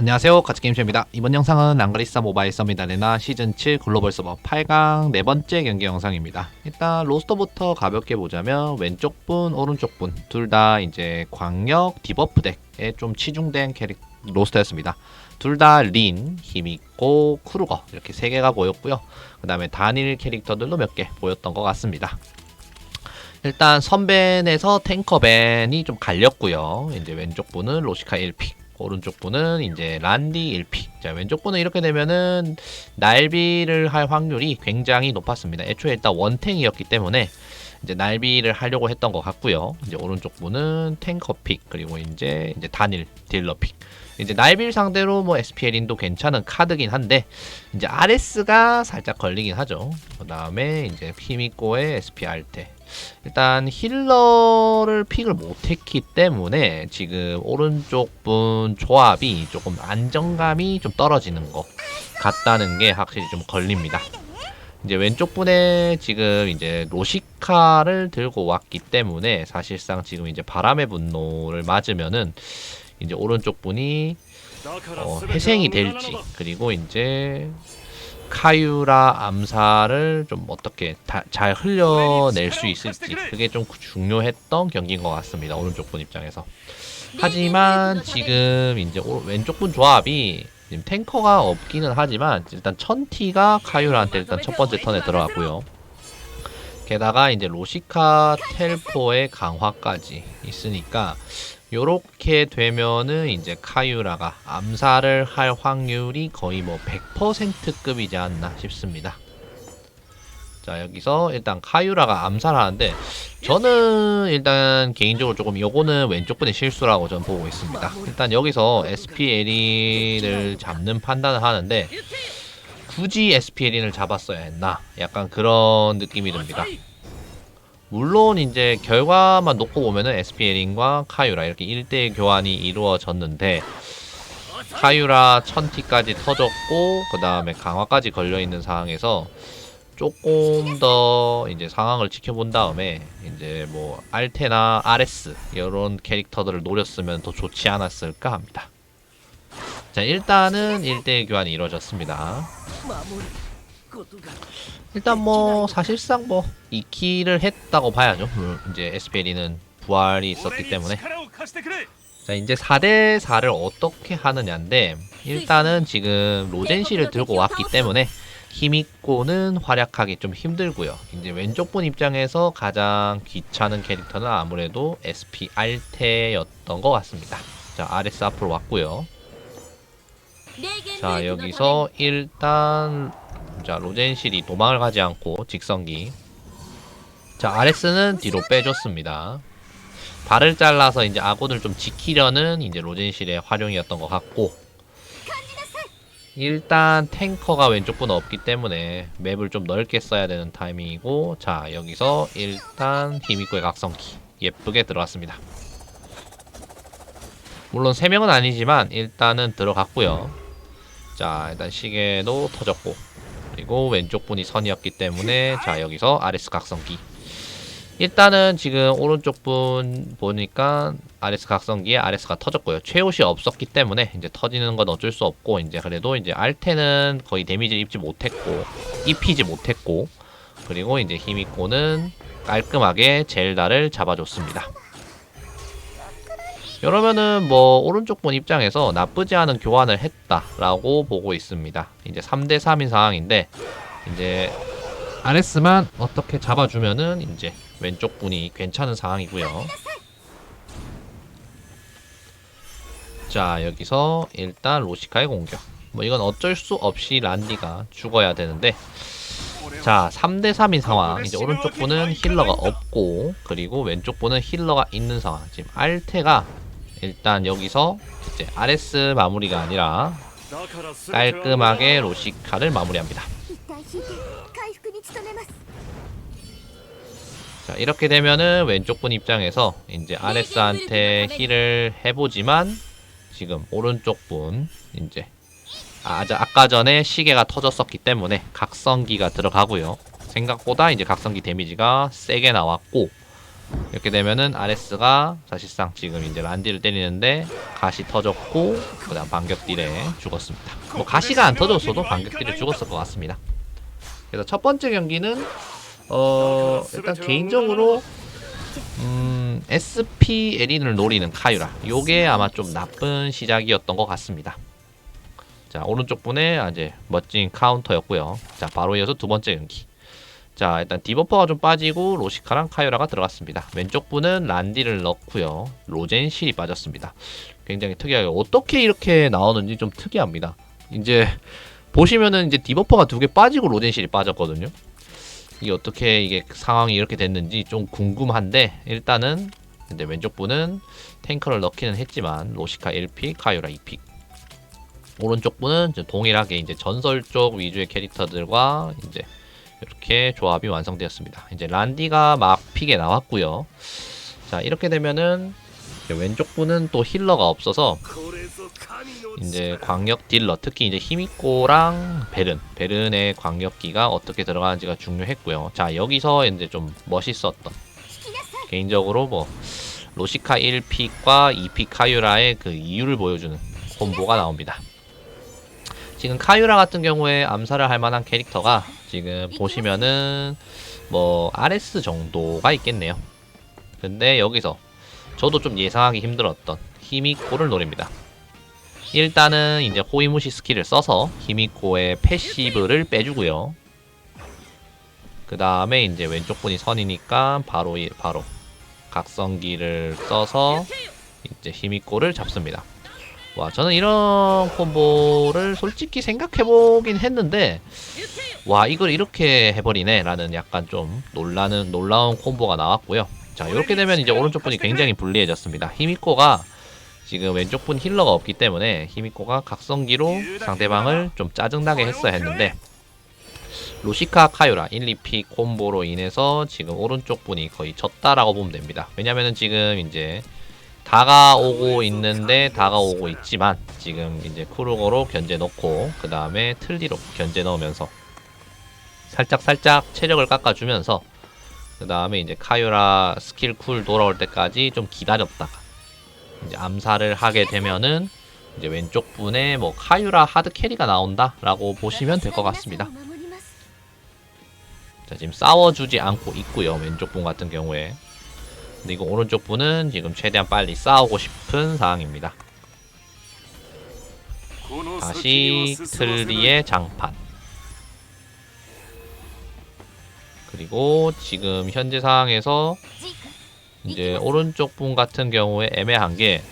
안녕하세요. 가츠게임쇼입니다. 이번 영상은 랑그리사 모바일 서밋 아레나 시즌7 글로벌 서버 8강 네 번째 경기 영상입니다. 일단 로스터부터 가볍게 보자면 왼쪽 분 오른쪽 분 둘 다 이제 광역 디버프 덱에 좀 치중된 캐릭 로스터였습니다. 둘 다 린, 힘있고 크루거 이렇게 세 개가 보였고요. 그 다음에 단일 캐릭터들도 몇 개 보였던 것 같습니다. 일단 선벤에서 탱커벤이 좀 갈렸고요. 이제 왼쪽 분은 로시카 1픽 오른쪽 분은 이제 란디 1피. 자, 왼쪽 분은 이렇게 되면은 날비를 할 확률이 굉장히 높았습니다. 애초에 일단 원탱이었기 때문에 이제 날비를 하려고 했던 것 같고요. 이제 오른쪽 분은 탱커 픽 그리고 이제 이제 단일 딜러 픽. 이제 날빌 상대로 뭐 SPL인도 괜찮은 카드긴 한데 이제 RS가 살짝 걸리긴 하죠. 그 다음에 이제 피미코의 SP 알테. 일단 힐러를 픽을 못했기 때문에 지금 오른쪽 분 조합이 조금 안정감이 좀 떨어지는 것 같다는 게 확실히 좀 걸립니다. 이제 왼쪽 분에 지금 이제 로시카를 들고 왔기 때문에 사실상 지금 이제 바람의 분노를 맞으면은 이제 오른쪽 분이 어, 회생이 될지 그리고 이제 카유라 암살을 좀 어떻게 다, 잘 흘려낼 수 있을지 그게 좀 중요했던 경기인 것 같습니다 오른쪽 분 입장에서. 하지만 지금 이제 오, 왼쪽 분 조합이 지금 탱커가 없기는 하지만 일단 천티가 카유라한테 일단 첫 번째 턴에 들어갔고요. 게다가 이제 로시카 텔포의 강화까지 있으니까 요렇게 되면은 이제 카유라가 암살을 할 확률이 거의 뭐 100%급이지 않나 싶습니다. 자 여기서 일단 카유라가 암살하는데 저는 일단 개인적으로 조금 요거는 왼쪽 분의 실수라고 저는 보고 있습니다. 일단 여기서 SPL을 잡는 판단을 하는데 굳이 SPL을 잡았어야 했나 약간 그런 느낌이 듭니다. 물론 이제 결과만 놓고 보면은 SPL인과 카유라 이렇게 1대1 교환이 이루어졌는데 카유라 천티까지 터졌고 그 다음에 강화까지 걸려있는 상황에서 조금 더 이제 상황을 지켜본 다음에 이제 뭐 알테나 RS 이런 캐릭터들을 노렸으면 더 좋지 않았을까 합니다. 자 일단은 1대1 교환이 이루어졌습니다. 일단 뭐 사실상 뭐 2킬을 했다고 봐야죠. 물론 이제 에스페리는 부활이 있었기 때문에 자 이제 4대 4를 어떻게 하느냐인데 일단은 지금 로젠시를 들고 왔기 때문에 힘있고는 활약하기 좀 힘들고요. 이제 왼쪽 분 입장에서 가장 귀찮은 캐릭터는 아무래도 SP 알테였던 것 같습니다. 자 RS 앞으로 왔고요. 자 여기서 일단 자 로젠실이 도망을 가지 않고 직선기. 자 RS는 뒤로 빼줬습니다. 발을 잘라서 이제 아군을 좀 지키려는 이제 로젠실의 활용이었던 것 같고. 일단 탱커가 왼쪽 분 없기 때문에 맵을 좀 넓게 써야 되는 타이밍이고 자 여기서 일단 히미코의 각성기. 예쁘게 들어갔습니다. 물론 3명은 아니지만 일단은 들어갔고요. 자 일단 시계도 터졌고 그리고 왼쪽 분이 선이었기 때문에 자 여기서 RS 각성기. 일단은 지금 오른쪽 분 보니까 RS 각성기에 RS가 터졌고요. 최옷이 없었기 때문에 이제 터지는 건 어쩔 수 없고 이제 그래도 이제 알테는 거의 데미지를 입지 못했고 입히지 못했고 그리고 이제 히미코는 깔끔하게 젤다를 잡아줬습니다 이러면은 뭐 오른쪽 분 입장에서 나쁘지 않은 교환을 했다라고 보고 있습니다. 이제 3대 3인 상황인데 이제 RS만 어떻게 잡아주면은 이제 왼쪽 분이 괜찮은 상황이고요. 자 여기서 일단 로시카의 공격. 뭐 이건 어쩔 수 없이 란디가 죽어야 되는데 자 3대 3인 상황 이제 오른쪽 분은 힐러가 없고 그리고 왼쪽 분은 힐러가 있는 상황 지금 알테가 일단 여기서 이제 RS 마무리가 아니라 깔끔하게 로시카를 마무리합니다. 자 이렇게 되면은 왼쪽 분 입장에서 이제 RS한테 힐을 해보지만 지금 오른쪽 분 이제 아, 아까 전에 시계가 터졌었기 때문에 각성기가 들어가고요. 생각보다 이제 각성기 데미지가 세게 나왔고 이렇게 되면은 아레스가 사실상 지금 이제 란디를 때리는데 가시 터졌고 그다음 반격 딜에 죽었습니다. 뭐 가시가 안 터졌어도 반격 딜에 죽었을 것 같습니다. 그래서 첫 번째 경기는 어 일단 개인적으로 음 SP 에린을 노리는 카유라 요게 아마 좀 나쁜 시작이었던 것 같습니다. 자 오른쪽 분의 이제 멋진 카운터였고요. 자 바로 이어서 두 번째 경기. 자 일단 디버퍼가 좀 빠지고 로시카랑 카요라가 들어갔습니다. 왼쪽 분은 란디를 넣고요. 로젠실이 빠졌습니다. 굉장히 특이하게 어떻게 이렇게 나오는지 좀 특이합니다. 이제 보시면은 이제 디버퍼가 두 개 빠지고 로젠실이 빠졌거든요. 이게 어떻게 이게 상황이 이렇게 됐는지 좀 궁금한데 일단은 근데 왼쪽 분은 탱커를 넣기는 했지만 로시카 1픽, 카요라 2픽 오른쪽 분은 동일하게 이제 전설 쪽 위주의 캐릭터들과 이제 이렇게 조합이 완성되었습니다. 이제 란디가 막픽에 나왔고요. 자 이렇게 되면은 왼쪽 분은 또 힐러가 없어서 이제 광역 딜러 특히 이제 히미코랑 베른 베른의 광역기가 어떻게 들어가는지가 중요했고요. 자 여기서 이제 좀 멋있었던 개인적으로 뭐 로시카 1픽과 2픽 카유라의 그 이유를 보여주는 콤보가 나옵니다. 지금 카유라 같은 경우에 암살을 할 만한 캐릭터가 지금 보시면은 뭐 RS 정도가 있겠네요. 근데 여기서 저도 좀 예상하기 힘들었던 히미코를 노립니다. 일단은 이제 호이무시 스킬을 써서 히미코의 패시브를 빼주고요. 그 다음에 이제 왼쪽 분이 선이니까 바로 바로 각성기를 써서 이제 히미코를 잡습니다. 와 저는 이런 콤보를 솔직히 생각해보긴 했는데 와 이걸 이렇게 해버리네 라는 약간 좀 놀라는 놀라운 콤보가 나왔고요. 자 이렇게 되면 이제 오른쪽 분이 굉장히 불리해졌습니다. 히미코가 지금 왼쪽 분 힐러가 없기 때문에 히미코가 각성기로 상대방을 좀 짜증나게 했어야 했는데 로시카 카요라 1, 2피 콤보로 인해서 지금 오른쪽 분이 거의 졌다라고 보면 됩니다. 왜냐면은 지금 이제 다가오고 있는데 다가오고 있지만 지금 이제 크루거로 견제 넣고 그 다음에 틀리로 견제 넣으면서 살짝 살짝 체력을 깎아주면서 그 다음에 이제 카유라 스킬 쿨 돌아올 때까지 좀 기다렸다가 이제 암살을 하게 되면은 이제 왼쪽 분에 뭐 카유라 하드 캐리가 나온다라고 보시면 될 것 같습니다. 자 지금 싸워주지 않고 있고요 왼쪽 분 같은 경우에 근데 이거 오른쪽 분은 지금 최대한 빨리 싸우고 싶은 상황입니다. 다시 틀리의 장판 그리고 지금 현재 상황에서 이제 오른쪽 분 같은 경우에 애매한 게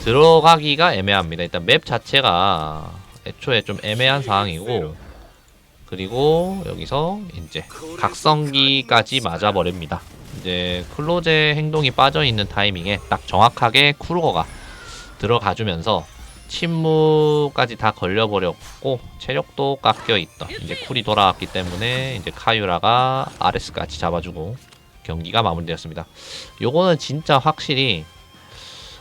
들어가기가 애매합니다. 일단 맵 자체가 애초에 좀 애매한 상황이고 그리고 여기서 이제 각성기까지 맞아버립니다. 이제 클로제 행동이 빠져있는 타이밍에 딱 정확하게 쿠로거가 들어가주면서 침무까지 다 걸려버렸고 체력도 깎여있던 이제 쿨이 돌아왔기 때문에 이제 카유라가 아레스까지 잡아주고 경기가 마무리되었습니다. 요거는 진짜 확실히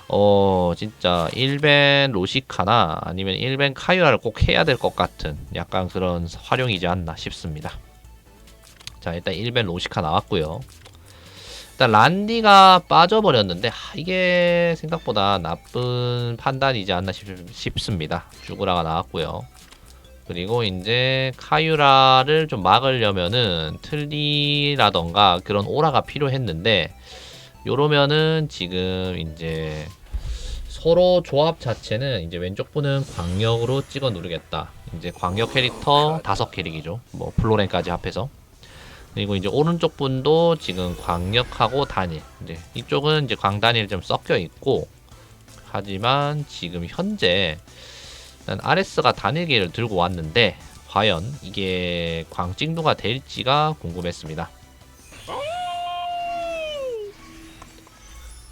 어 진짜 1벤 로시카나 아니면 1벤 카유라를 꼭 해야 될 것 같은 약간 그런 활용이지 않나 싶습니다. 자 일단 1벤 로시카 나왔고요. 일단 란디가 빠져버렸는데 이게 생각보다 나쁜 판단이지 않나 싶, 습니다 주구라가 나왔고요. 그리고 이제 카유라를 좀 막으려면은 틀리라던가 그런 오라가 필요했는데 요러면은 지금 이제 서로 조합 자체는 이제 왼쪽 분은 광역으로 찍어 누르겠다. 이제 광역 캐릭터 다섯 캐릭이죠. 뭐 플로렌까지 합해서. 그리고 이제 오른쪽 분도 지금 광역하고 단일 이제 이쪽은 이제 광단일 좀 섞여 있고 하지만 지금 현재 RS가 단일기를 들고 왔는데 과연 이게 광찍도가 될지가 궁금했습니다.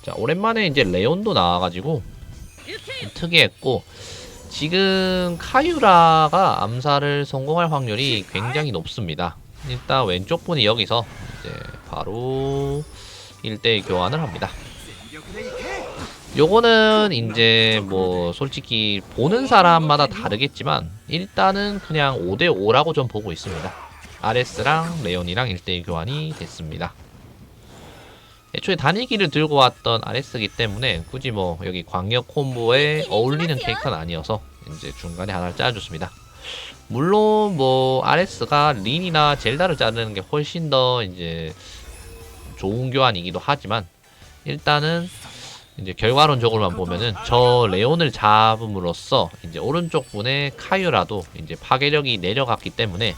자 오랜만에 이제 레온도 나와가지고 특이했고 지금 카유라가 암살을 성공할 확률이 굉장히 높습니다. 일단 왼쪽 분이 여기서 이제 바로 1대1 교환을 합니다. 요거는 이제 뭐 솔직히 보는 사람마다 다르겠지만 일단은 그냥 5대5라고 좀 보고 있습니다. 아레스랑 레온이랑 1대1 교환이 됐습니다. 애초에 단위기를 들고 왔던 아레스기 때문에 굳이 뭐 여기 광역 콤보에 어울리는 캐릭터는 아니어서 이제 중간에 하나를 짜줬습니다. 물론 뭐 아레스가 린이나 젤다를 자르는 게 훨씬 더 이제 좋은 교환이기도 하지만 일단은 이제 결과론적으로만 보면은 저 레온을 잡음으로써 이제 오른쪽 분의 카유라도 이제 파괴력이 내려갔기 때문에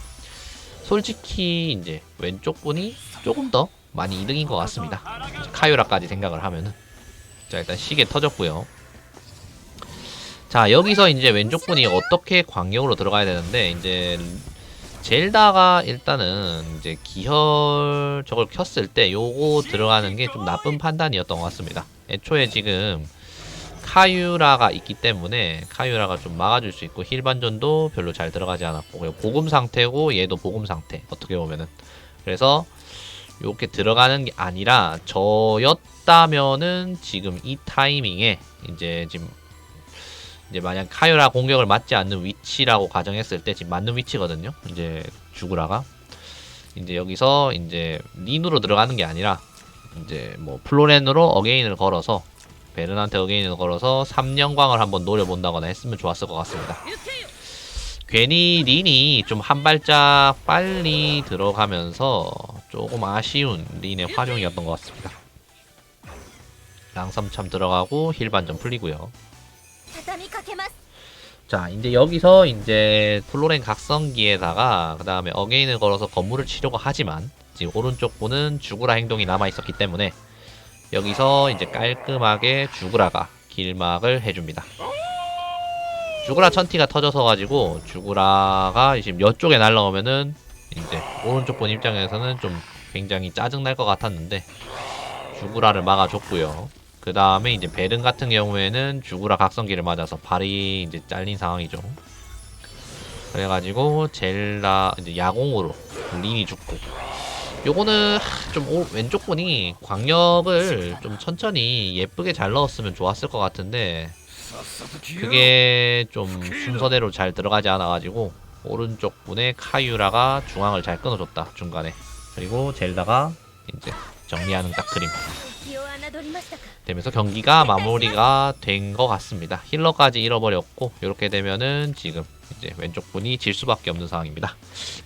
솔직히 이제 왼쪽 분이 조금 더 많이 이득인 것 같습니다. 카유라까지 생각을 하면은 자 일단 시계 터졌고요. 자 여기서 이제 왼쪽 분이 어떻게 광역으로 들어가야 되는데 이제 젤다가 일단은 이제 기혈 저걸 켰을 때 요거 들어가는 게 좀 나쁜 판단이었던 것 같습니다. 애초에 지금 카유라가 있기 때문에 카유라가 좀 막아줄 수 있고 힐 반전도 별로 잘 들어가지 않았고 보금 상태고 얘도 보금 상태 어떻게 보면은 그래서 요렇게 들어가는 게 아니라 저였다면은 지금 이 타이밍에 이제 지금 이제 만약 카유라 공격을 맞지 않는 위치라고 가정했을 때 지금 맞는 위치거든요. 이제 주구라가 이제 여기서 이제 린으로 들어가는 게 아니라 이제 뭐 플로렌으로 어게인을 걸어서 베르난테 어게인을 걸어서 3년광을 한번 노려본다거나 했으면 좋았을 것 같습니다. 괜히 린이 좀 한 발짝 빨리 들어가면서 조금 아쉬운 린의 활용이었던 것 같습니다. 랑섬참 들어가고 힐 반전 풀리고요. 자 이제 여기서 이제 플로렌 각성기에다가 그 다음에 어게인을 걸어서 건물을 치려고 하지만 지금 오른쪽 분은 죽으라 행동이 남아있었기 때문에 여기서 이제 깔끔하게 죽으라가 길막을 해줍니다. 죽으라 천티가 터져서 가지고 죽으라가 지금 여쪽에 날라오면은 이제 오른쪽 본 입장에서는 좀 굉장히 짜증날 것 같았는데 죽으라를 막아줬고요. 그 다음에 이제 베른 같은 경우에는 죽으라 각성기를 맞아서 발이 이제 잘린 상황이죠. 그래가지고 젤라 이제 야공으로 린이 죽고. 요거는 좀 오, 왼쪽 분이 광역을 좀 천천히 예쁘게 잘 넣었으면 좋았을 것 같은데 그게 좀 순서대로 잘 들어가지 않아가지고 오른쪽 분의 카유라가 중앙을 잘 끊어줬다 중간에. 그리고 젤다가 이제 정리하는 딱 그림. 되면서 경기가 마무리가 된 것 같습니다. 힐러까지 잃어버렸고 이렇게 되면은 지금 이제 왼쪽 분이 질 수밖에 없는 상황입니다.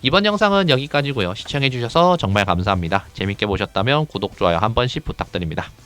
이번 영상은 여기까지고요. 시청해주셔서 정말 감사합니다. 재밌게 보셨다면 구독, 좋아요 한 번씩 부탁드립니다.